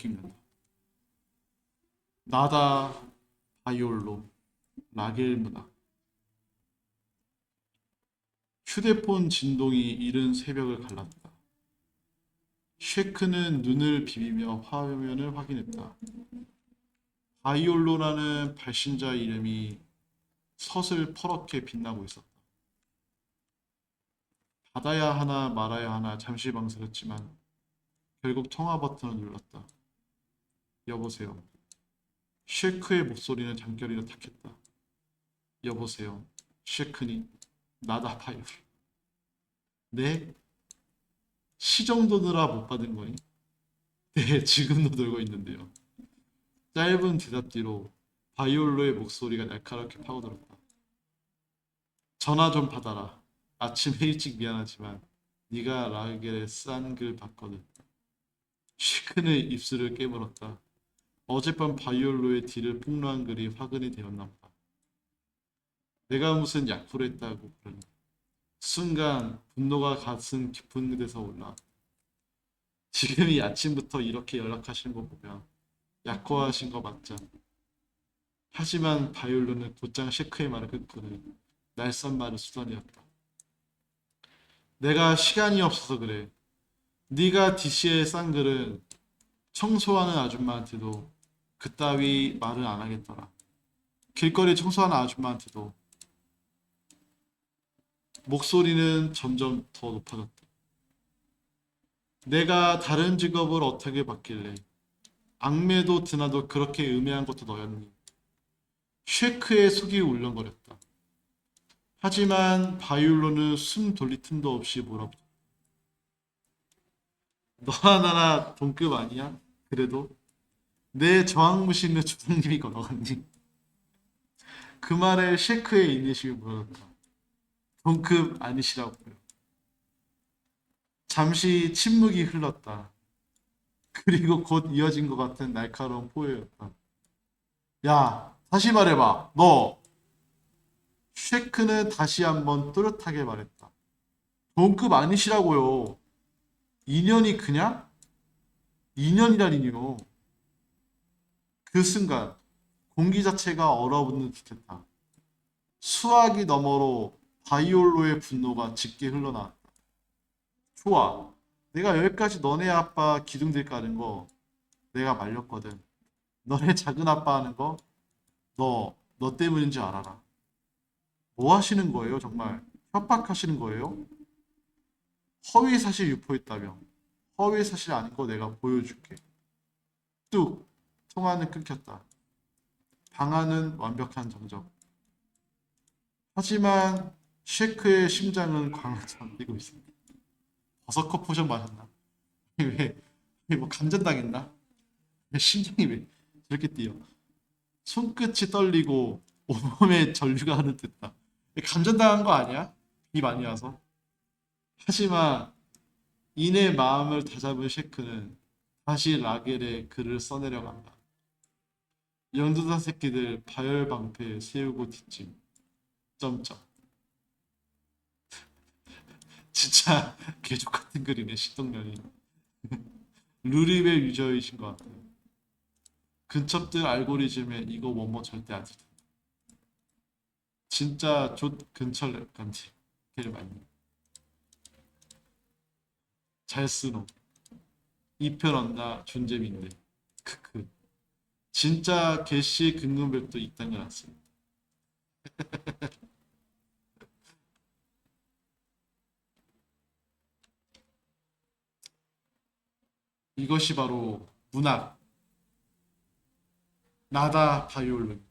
느낀다. 나다 바이올로 라겔 문학 휴대폰 진동이 이른 새벽을 갈랐다. 쉐크는 눈을 비비며 화면을 확인했다. 바이올로라는 발신자 이름이 서슬 퍼렇게 빛나고 있었다. 받아야 하나 말아야 하나 잠시 망설였지만 결국 통화 버튼을 눌렀다. 여보세요. 쉐크의 목소리는 잠결이라 탁했다. 여보세요. 쉐크니 나다 파이올. 네? 시정 도 느라 못 받은 거니? 네, 지금도 들고 있는데요. 짧은 대답 뒤로 바이올로의 목소리가 날카롭게 파고들었다. 전화 좀 받아라. 아침 일찍 미안하지만 네가 라겔에 싼글 봤거든. 쉐크는 입술을 깨물었다. 어젯밤 바이올로의 뒤를 폭로한 글이 화근이 되었나 보다. 내가 무슨 약부를 했다고 그러니. 순간 분노가 가슴 깊은 데서 올라. 지금이 아침부터 이렇게 연락하시는 거 보면 약호하신 거 맞죠? 하지만 바이올로는 곧장 쉐크의 말을 끊고는 날선 말을 수단이었다. 내가 시간이 없어서 그래. 네가 DC에 싼 글은 청소하는 아줌마한테도 그따위 말을 안 하겠더라. 길거리 청소하는 아줌마한테도 목소리는 점점 더 높아졌다. 내가 다른 직업을 어떻게 받길래 악매도 드나도 그렇게 음해한 것도 너였니? 쉐크의 속이 울렁거렸다. 하지만 바이올로는 숨 돌릴 틈도 없이 몰아붙었다. 너나 나나 동급 아니야? 그래도 내 저항무시는 주장님이 건너갔니? 그 말에 쉐크의 인내심이 무너졌다. 동급 아니시라고요. 잠시 침묵이 흘렀다. 그리고 곧 이어진 것 같은 날카로운 포효였다. 야, 다시 말해봐. 너. 쉐크는 다시 한번 또렷하게 말했다. 동급 아니시라고요. 2년이 그냥? 2년이라니요. 그 순간 공기 자체가 얼어붙는 듯했다. 수화기 너머로 바이올로의 분노가 짙게 흘러나왔다. 좋아. 내가 여기까지 너네 아빠 기둥들 까는 거 내가 말렸거든. 너네 작은 아빠 하는 거 너, 너 때문인 줄 알아라. 뭐 하시는 거예요, 정말? 협박하시는 거예요? 허위 사실 유포했다며. 허위 사실 아닌 거 내가 보여줄게. 뚝! 통화는 끊겼다. 방안은 완벽한 정적. 하지만 쉐크의 심장은 광을 뛰고 있습니다. 버섯커 포션 마셨나? 왜, 왜 뭐 감전당했나? 왜 심장이 왜 저렇게 뛰어? 손끝이 떨리고 온몸에 전류가 흐르는 듯다. 감전당한 거 아니야? 비 많이 와서. 하지만 이내 마음을 다잡은 쉐크는 다시 라겔에 글을 써내려 간다. 연두사 새끼들 바열방패 세우고 뒷짐. 점점. 진짜 개족 같은 글이네 시동년이. 루리벨 유저이신 것 같아요. 근첩들 알고리즘에 이거 뭐뭐 절대 안 쓰다. 진짜 좆 근처 랩간지 걔를 많이. 잘 쓰노. 이편 언나 존재민데. 크크. 진짜 개씨 근근별도 걸 알았습니다. 이것이 바로 문학. 나다 바이올린.